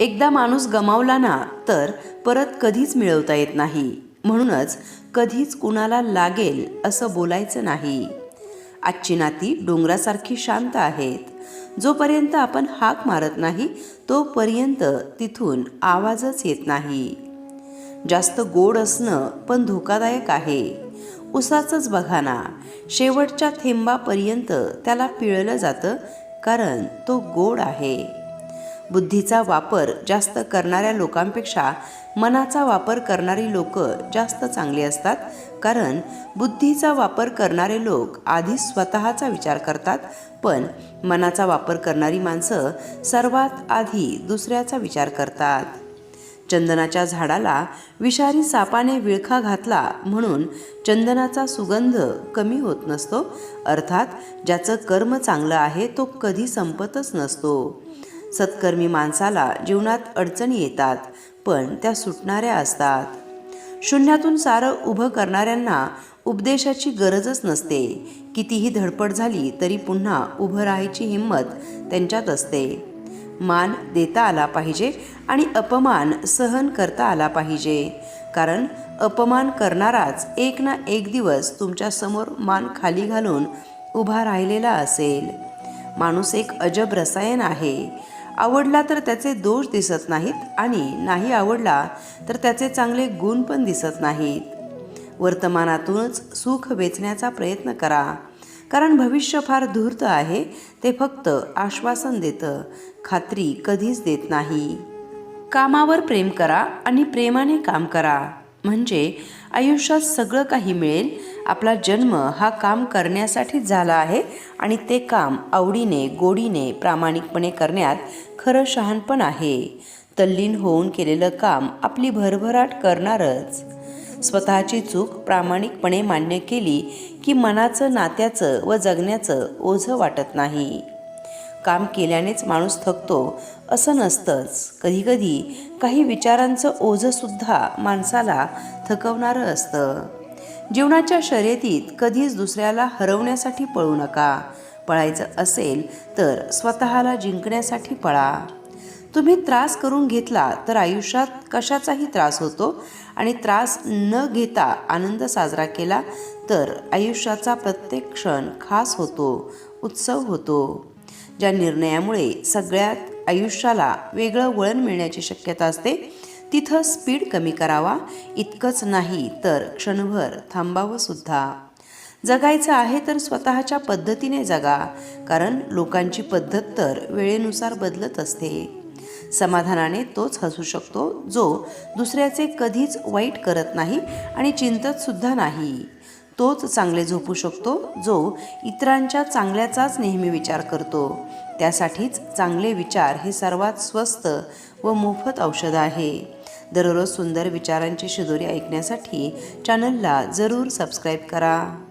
एकदा माणूस गमावला ना तर परत कधीच मिळवता येत नाही. म्हणूनच कधीच कुणाला लागेल असं बोलायचं नाही. आजची नाती डोंगरासारखी शांत आहेत. जोपर्यंत आपण हाक मारत नाही तोपर्यंत तिथून आवाजच येत नाही. जास्त गोड असणं पण धोकादायक आहे. उसाचंच बघा ना शेवटच्या थेंबापर्यंत त्याला पिळलं जातं कारण तो गोड आहे. बुद्धीचा वापर जास्त करणाऱ्या लोकांपेक्षा मनाचा वापर करणारी लोक जास्त चांगली असतात कारण बुद्धीचा वापर करणारे लोक आधी स्वतःचा विचार करतात पण मनाचा वापर करणारी माणसं सर्वात आधी दुसऱ्याचा विचार करतात. चंदनाच्या झाडाला विषारी सापाने विळखा घातला म्हणून चंदनाचा सुगंध कमी होत नसतो अर्थात ज्याचं कर्म चांगलं आहे तो कधी संपतच नसतो. सत्कर्मी माणसाला जीवनात अडचणी येतात पण त्या सुटणाऱ्या असतात. शून्यातून सारं उभं करणाऱ्यांना उपदेशाची गरजच नसते. कितीही धडपड झाली तरी पुन्हा उभं राहायची हिंमत त्यांच्यात असते. मान देता आला पाहिजे आणि अपमान सहन करता आला पाहिजे. कारण अपमान करणाराच एक ना एक दिवस तुमच्यासमोर मान खाली घालून उभा राहिलेला असेल. माणूस एक अजब रसायन आहे. आवडला तर त्याचे दोष दिसत नाहीत आणि नाही आवडला तर त्याचे चांगले गुण पण दिसत नाहीत. वर्तमानातूनच सुख वेचण्याचा प्रयत्न करा. कारण भविष्य फार धूर्त आहे ते फक्त आश्वासन देतं खात्री कधीच देत नाही. कामावर प्रेम करा आणि प्रेमाने काम करा. म्हणजे आयुष्यात सगळं काही मिळेल. आपला जन्म हा काम करण्यासाठीच झाला आहे आणि ते काम आवडीने गोडीने प्रामाणिकपणे करण्यात खरं शहाणपण आहे. तल्लीन होऊन केलेलं काम आपली भरभराट करणारच. स्वतःची चूक प्रामाणिकपणे मान्य केली की मनाचं नात्याचं व जगण्याचं ओझं वाटत नाही. काम केल्यानेच माणूस थकतो असं नसतंच. कधीकधी काही विचारांचं ओझंसुद्धा माणसाला थकवणारं असतं. जीवनाच्या शर्यतीत कधीच दुसऱ्याला हरवण्यासाठी पळू नका. पळायचं असेल तर स्वतःला जिंकण्यासाठी पळा. तुम्ही त्रास करून घेतला तर आयुष्यात कशाचाही त्रास होतो आणि त्रास न घेता आनंद साजरा केला तर आयुष्याचा प्रत्येक क्षण खास होतो उत्सव होतो. ज्या निर्णयामुळे सगळ्यात आयुष्याला वेगळं वळण मिळण्याची शक्यता असते तिथं स्पीड कमी करावा इतकंच नाही तर क्षणभर थांबावं सुद्धा. जगायचं आहे तर स्वतःच्या पद्धतीने जगा कारण लोकांची पद्धत तर वेळेनुसार बदलत असते. समाधानाने तोच हसू शकतो जो दुसऱ्याचे कधीच वाईट करत नाही आणि चिंतत सुद्धा नाही. तोच चांगले झोपू शकतो जो इतरांच्या चांगल्याचाच नेहमी विचार करतो. त्यासाठीच चांगले विचार हे सर्वात स्वस्त व मोफत औषध आहे. दररोज सुंदर विचारांची शिदोरी ऐकण्यासाठी चॅनलला जरूर सबस्क्राईब करा.